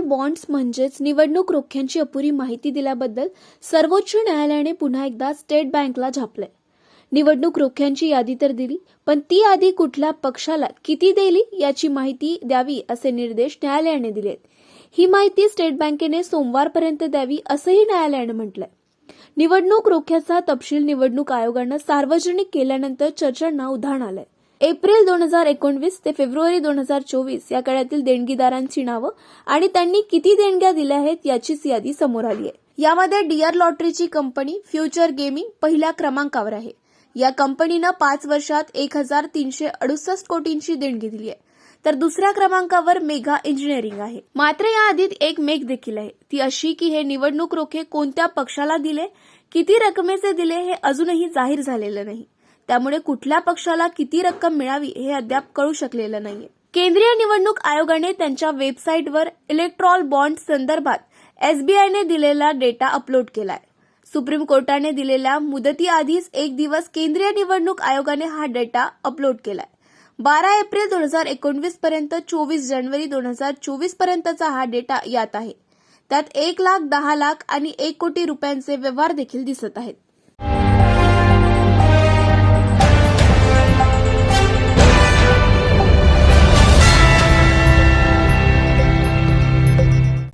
Bonds म्हणजेच निवडणूक रोख्यांची अपुरी माहिती दिल्याबद्दल सर्वोच्च न्यायालयाने पुन्हा एकदा स्टेट बँकला झापलंय. निवडणूक रोख्यांची यादी तर दिली पण ती यादी कुठल्या पक्षाला किती दिली याची माहिती द्यावी असे निर्देश न्यायालयाने दिलेत. ही माहिती स्टेट बँकेने सोमवारपर्यंत द्यावी असंही न्यायालयानं म्हटलंय. निवडणूक रोख्याचा तपशील निवडणूक आयोगानं सार्वजनिक केल्यानंतर चर्चांना उधाण आलंय. एप्रिल दोन हजार एकोणवीस ते फेब्रुवारी दोन हजार चोवीस या काळातील देणगीदारांची नावं आणि त्यांनी किती देणग्या दिल्या आहेत याचीच यादी समोर आली आहे. यामध्ये डीआर लॉटरीची कंपनी फ्युचर गेमिंग पहिल्या क्रमांकावर आहे. या कंपनीनं पाच वर्षात एक हजार तीनशे अडुसष्ट कोटींची देणगी दिली आहे. तर दुसऱ्या क्रमांकावर मेघा इंजिनिअरिंग आहे. मात्र या आधीत एक मेघ देखील आहे. ती अशी की हे निवडणूक रोखे कोणत्या पक्षाला दिले किती रकमेचे दिले हे अजूनही जाहीर झालेलं नाही. त्यामुळे कुठल्या पक्षाला किती रक्कम मिळावी हे अद्याप कळू शकलेलं नाहीये. केंद्रीय निवडणूक आयोगाने त्यांच्या वेबसाईटवर इलेक्ट्रॉल बॉन्ड संदर्भात एसबीआयने दिलेला डेटा अपलोड केलाय. सुप्रीम कोर्टाने दिलेल्या मुदतीआधीच एक दिवस केंद्रीय निवडणूक आयोगाने हा डेटा अपलोड केलाय. बारा एप्रिल दोन हजार एकोणवीस पर्यंत चोवीस जानेवारी दोन हजार चोवीस पर्यंतचा हा डेटा यात आहे. त्यात एक लाख दहा लाख आणि एक कोटी रुपयांचे व्यवहार देखील दिसत आहेत.